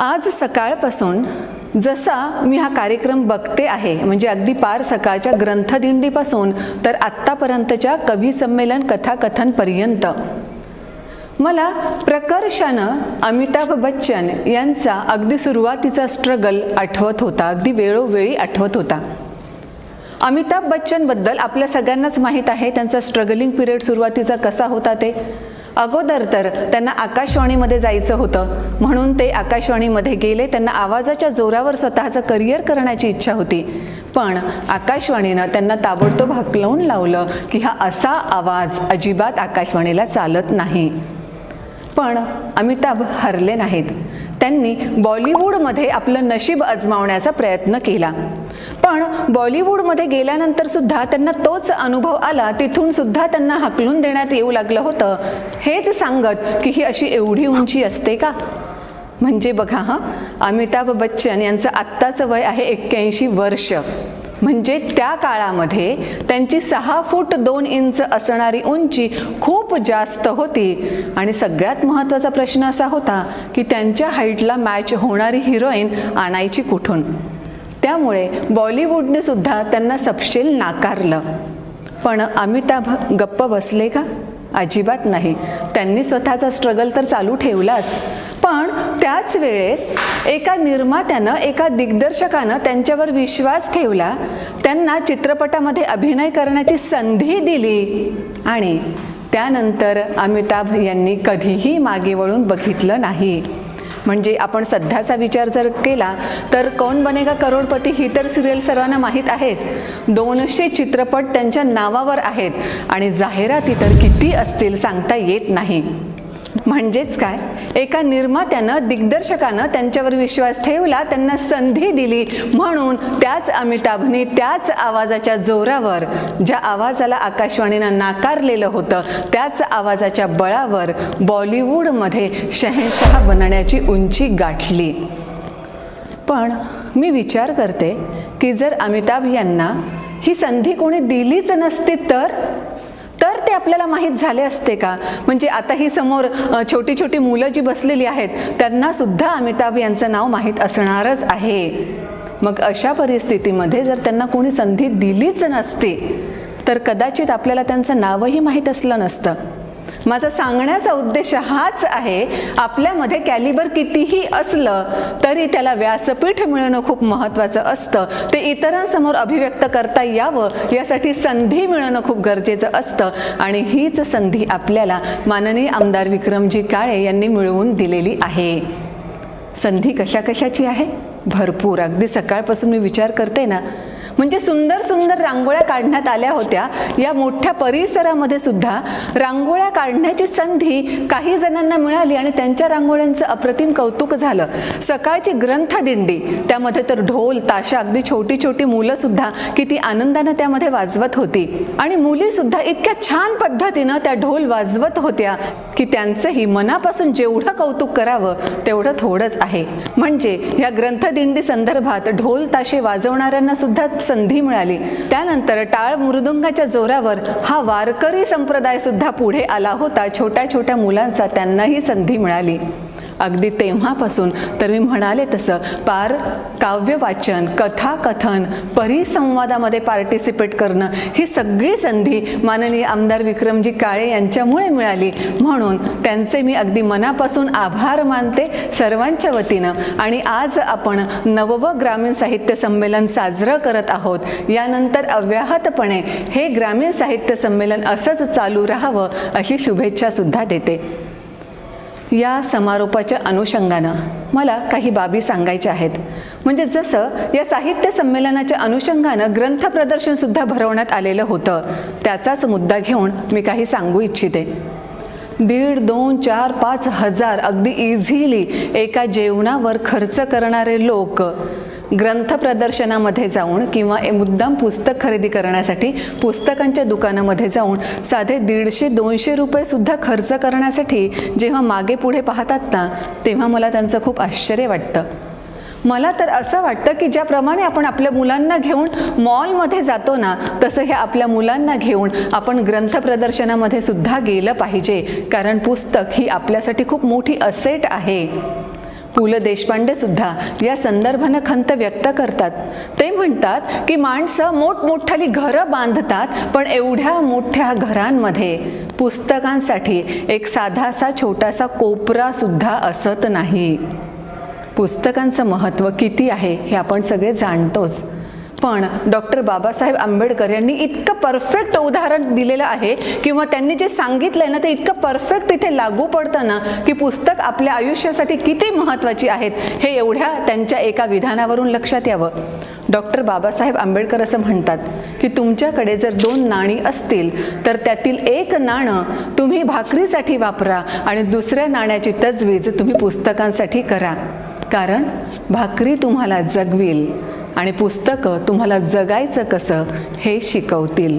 आज सकाळपासून जसा मी हा कार्यक्रम बघते आहे म्हणजे अगदी पार सकाळच्या ग्रंथदिंडीपासून तर आत्तापर्यंतच्या कवी संमेलन कथाकथनपर्यंत मला प्रकर्षानं अमिताभ बच्चन यांचा अगदी सुरुवातीचा स्ट्रगल आठवत होता अगदी वेळोवेळी आठवत होता. अमिताभ बच्चनबद्दल आपल्या सगळ्यांनाच माहीत आहे त्यांचा स्ट्रगलिंग पिरियड सुरुवातीचा कसा होता ते. अगोदर तर त्यांना आकाशवाणीमध्ये जायचं होतं. म्हणून ते आकाशवाणीमध्ये गेले. त्यांना आवाजाच्या जोरावर स्वतःचं करिअर करण्याची इच्छा होती. पण आकाशवाणीनं त्यांना ताबडतोब हकलवून लावलं की हा असा आवाज अजिबात आकाशवाणीला चालत नाही. पण अमिताभ हरले नाहीत. त्यांनी बॉलिवूडमध्ये आपलं नशीब अजमावण्याचा प्रयत्न केला. पण बॉलिवूडमध्ये गेल्यानंतर सुद्धा त्यांना तोच अनुभव आला तिथून सुद्धा त्यांना हकलून देण्यात येऊ लागलं होतं. हेच सांगत की ही अशी एवढी उंची असते का? म्हणजे बघा हां अमिताभ बच्चन यांचं आत्ताचं वय आहे एक्क्याऐंशी वर्ष. म्हणजे त्या काळामध्ये त्यांची सहा फूट दोन इंच असणारी उंची खूप जास्त होती. आणि सगळ्यात महत्त्वाचा प्रश्न असा होता की त्यांच्या हाईटला मॅच होणारी हिरोईन आणायची कुठून? त्यामुळे बॉलिवूडने सुद्धा त्यांना सपशेल नाकारलं. पण अमिताभ गप्प बसले का? अजिबात नाही. त्यांनी स्वतःचा स्ट्रगल तर चालू ठेवलाच. पण त्याच वेळेस एका निर्मात्यानं एका दिग्दर्शकानं त्यांच्यावर विश्वास ठेवला. त्यांना चित्रपटामध्ये अभिनय करण्याची संधी दिली. आणि त्यानंतर अमिताभ यांनी कधीही मागे वळून बघितलं नाही. म्हणजे आपण सध्याचा विचार जर केला तर कौन बनेगा करोडपती ही तर सिरियल सर्वांना माहीत आहेच. दोनशे चित्रपट त्यांच्या नावावर आहेत आणि जाहिराती तर किती असतील सांगता येत नाही. म्हणजेच काय? एका निर्मात्यानं दिग्दर्शकानं त्यांच्यावर विश्वास ठेवला त्यांना संधी दिली. म्हणून त्याच अमिताभने त्याच आवाजाच्या जोरावर ज्या आवाजाला आकाशवाणीनं नाकारलेलं होतं त्याच आवाजाच्या बळावर बॉलिवूडमध्ये शहेनशहा बनण्याची उंची गाठली. पण मी विचार करते की जर अमिताभ यांना ही संधी कोणी दिलीच नसती तर? आपल्याला माहीत झाले असते का? म्हणजे आता ही समोर छोटी छोटी मुलं जी बसलेली आहेत त्यांना सुद्धा अमिताभ यांचं नाव माहीत असणारच आहे. मग अशा परिस्थितीमध्ये जर त्यांना कोणी संधी दिलीच नसती तर कदाचित आपल्याला त्यांचं नावही माहीत असलं नसतं. माझा सांगण्याचा उद्देश हाच आहे आपल्यामध्ये कॅलिबर कितीही असलं तरी त्याला व्यासपीठ मिळणं खूप महत्त्वाचं असतं. ते इतरांसमोर अभिव्यक्त करता यावं यासाठी संधी मिळणं खूप गरजेचं असतं. आणि हीच संधी आपल्याला माननीय आमदार विक्रमजी काळे यांनी मिळवून दिलेली आहे. संधी कशा कशाची आहे? भरपूर. अगदी सकाळपासून मी विचार करते ना म्हणजे सुंदर सुंदर रांगोळ्या काढण्यात आल्या होत्या. या मोठ्या परिसरामध्ये सुद्धा रांगोळ्या काढण्याची संधी काही जणांना मिळाली आणि त्यांच्या रांगोळ्यांचं अप्रतिम कौतुक झालं. सकाळची ग्रंथदिंडी त्यामध्ये तर ढोल ताशा अगदी छोटी छोटी मुलं सुद्धा किती आनंदानं त्यामध्ये वाजवत होती. आणि मुली सुद्धा इतक्या छान पद्धतीनं त्या ढोल वाजवत होत्या की त्यांचंही मनापासून जेवढं कौतुक करावं तेवढं थोडंच आहे. म्हणजे या ग्रंथदिंडी संदर्भात ढोल ताशे वाजवणाऱ्यांना सुद्धा संधी मिळाली. त्यानंतर टाळ मृदुंगाच्या जोरावर हा वारकरी संप्रदाय सुद्धा पुढे आला होता. छोट्या छोट्या मुलांचा त्यांनाही संधी मिळाली. अगदी तेव्हापासून तर मी म्हणाले तसं पार काव्य वाचन कथा कथन परिसंवादामध्ये पार्टिसिपेट करणं ही सगळी संधी माननीय आमदार विक्रमजी काळे यांच्यामुळे मिळाली. म्हणून त्यांचे मी अगदी मनापासून आभार मानते सर्वांच्या वतीनं. आणि आज आपण नववं ग्रामीण साहित्य संमेलन साजरं करत आहोत. यानंतर अव्याहतपणे हे ग्रामीण साहित्य संमेलन असंच चालू राहावं अशी शुभेच्छा सुद्धा देते. या समारोपाच्या अनुषंगानं मला काही बाबी सांगायच्या आहेत. म्हणजे जसं या साहित्य संमेलनाच्या अनुषंगानं ग्रंथ प्रदर्शन सुद्धा भरवण्यात आलेलं होतं त्याचाच मुद्दा घेऊन मी काही सांगू इच्छिते. दीड दोन चार पाच हजार अगदी इझिली एका जेवणावर खर्च करणारे लोक ग्रंथ प्रदर्शनामध्ये जाऊन किंवा मुद्दाम पुस्तक खरेदी करण्यासाठी पुस्तकांच्या दुकानामध्ये जाऊन साधे दीडशे दोनशे रुपये सुद्धा खर्च करण्यासाठी जेव्हा मागे पुढे पाहतात ना तेव्हा मला त्यांचं खूप आश्चर्य वाटतं. मला तर असं वाटतं की ज्याप्रमाणे आपण आपल्या मुलांना घेऊन मॉलमध्ये जातो ना तसं हे आपल्या मुलांना घेऊन आपण ग्रंथ प्रदर्शनामध्ये सुद्धा गेलं पाहिजे. कारण पुस्तक ही आपल्यासाठी खूप मोठी असेट आहे. पु ल देशपांडे सुद्धा या संदर्भानं खंत व्यक्त करतात. ते म्हणतात की माणसं मोठमोठाली घरं बांधतात पण एवढ्या मोठ्या घरांमध्ये पुस्तकांसाठी एक साधासा छोटासा कोपरा सुद्धा असत नाही. पुस्तकांचं महत्त्व किती आहे हे आपण सगळे जाणतोच. पण डॉक्टर बाबासाहेब आंबेडकर यांनी इतकं परफेक्ट उदाहरण दिलेलं आहे किंवा त्यांनी जे सांगितलंय ना ते इतकं परफेक्ट इथे लागू पडतं ना की पुस्तक आपल्या आयुष्यासाठी किती महत्त्वाची आहेत हे एवढ्या त्यांच्या एका विधानावरून लक्षात यावं. डॉक्टर बाबासाहेब आंबेडकर असं म्हणतात की तुमच्याकडे जर दोन नाणी असतील तर त्यातील एक नाणं तुम्ही भाकरीसाठी वापरा आणि दुसऱ्या नाण्याची तजवीज तुम्ही पुस्तकांसाठी करा. कारण भाकरी तुम्हाला जगवेल. आणि पुस्तकं तुम्हाला जगायचं कसं हे शिकवतील.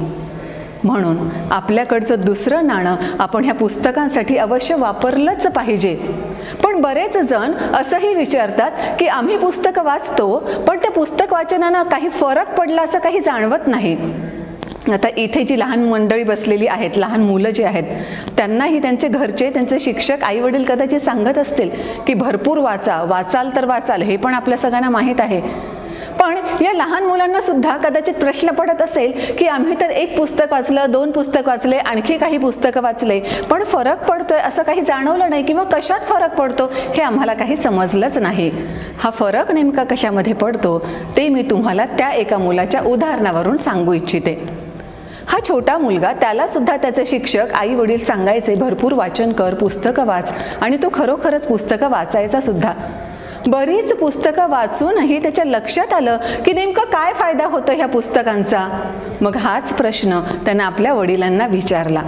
म्हणून आपल्याकडचं दुसरं नाणं आपण ह्या पुस्तकांसाठी अवश्य वापरलंच पाहिजे. पण बरेच जण असंही विचारतात की आम्ही पुस्तकं वाचतो पण त्या पुस्तक वाचनानं काही फरक पडला असं काही जाणवत नाही. आता इथे जी लहान मंडळी बसलेली आहेत लहान मुलं जी आहेत त्यांनाही त्यांचे घरचे त्यांचे शिक्षक आई वडील कदाचित सांगत असतील की भरपूर वाचा वाचाल तर वाचाल हे पण आपल्या सगळ्यांना माहीत आहे. पण या लहान मुलांना सुद्धा कदाचित प्रश्न पडत असेल की आम्ही तर एक पुस्तक वाचलं दोन पुस्तक वाचले आणखी काही पुस्तकं वाचले पण फरक पडतोय असं काही जाणवलं नाही किंवा कशात फरक पडतो हे आम्हाला काही समजलंच नाही. हा फरक नेमका कशामध्ये पडतो ते मी तुम्हाला त्या एका मुलाच्या उदाहरणावरून सांगू इच्छिते. हा छोटा मुलगा त्याला सुद्धा त्याचे शिक्षक आई वडील सांगायचे भरपूर वाचन कर पुस्तकं वाच. आणि तो खरोखरच पुस्तकं वाचायचा सुद्धा. बरीच पुस्तकं वाचूनही त्याच्या लक्षात आलं की नेमकं काय फायदा होतो ह्या पुस्तकांचा? मग हाच प्रश्न त्यानं आपल्या वडिलांना विचारला.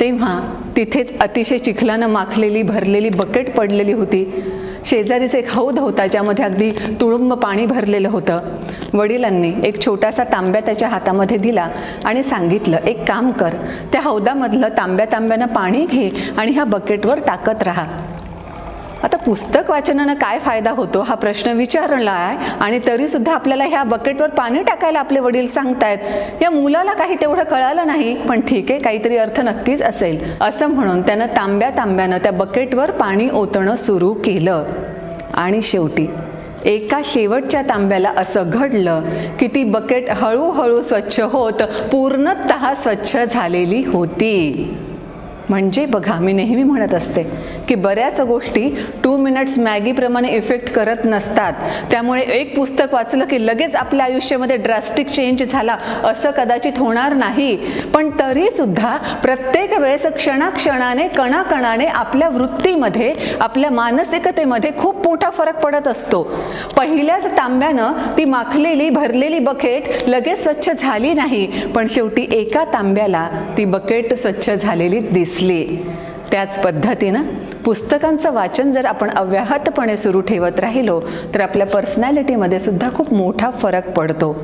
तेव्हा तिथेच अतिशय चिखलानं माखलेली भरलेली बकेट पडलेली होती. शेजारीच एक हौद होता ज्यामध्ये अगदी तुळुंब पाणी भरलेलं होतं. वडिलांनी एक छोटासा तांब्या त्याच्या हातामध्ये दिला आणि सांगितलं एक काम कर त्या हौदामधलं तांब्या तांब्यानं पाणी घे आणि ह्या बकेटवर टाकत राहा. आता पुस्तक वाचनानं काय फायदा होतो? हा प्रश्न विचारला आहे आणि तरीसुद्धा आपल्याला ह्या बकेटवर पाणी टाकायला आपले वडील सांगतायत. या मुलाला काही तेवढं कळालं नाही पण ठीक आहे काहीतरी अर्थ नक्कीच असेल. असं म्हणून त्यानं तांब्या तांब्यानं त्या बकेटवर पाणी ओतणं सुरू केलं. आणि शेवटी एका शेवटच्या तांब्याला असं घडलं की ती बकेट हळूहळू स्वच्छ होत पूर्णतः स्वच्छ झालेली होती. म्हणजे बघा मी नेहमी म्हणत असते की बऱ्याच गोष्टी टू मिनिट्स मॅगीप्रमाणे इफेक्ट करत नसतात. त्यामुळे एक पुस्तक वाचलं की लगेच आपल्या आयुष्यामध्ये ड्रास्टिक चेंज झाला असं कदाचित होणार नाही. पण तरीसुद्धा प्रत्येक वेळेस क्षणाक्षणाने कणाकणाने आपल्या वृत्तीमध्ये आपल्या मानसिकतेमध्ये खूप मोठा फरक पडत असतो. पहिल्याच तांब्यानं ती माखलेली भरलेली बकेट लगेच स्वच्छ झाली नाही. पण शेवटी एका तांब्याला ती बकेट स्वच्छ झालेली दिसली. त्याच पद्धतीनं पुस्तकांचं वाचन जर आपण अव्याहतपणे सुरू ठेवत राहिलो तर आपल्या पर्सनॅलिटीमध्ये सुद्धा खूप मोठा फरक पडतो.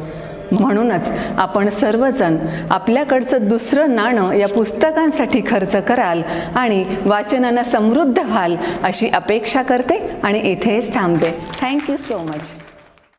म्हणूनच आपण सर्वजण आपल्याकडचं दुसरं नाणं या पुस्तकांसाठी खर्च कराल आणि वाचनानं समृद्ध व्हाल अशी अपेक्षा करते आणि इथेच थांबते. Thank you so much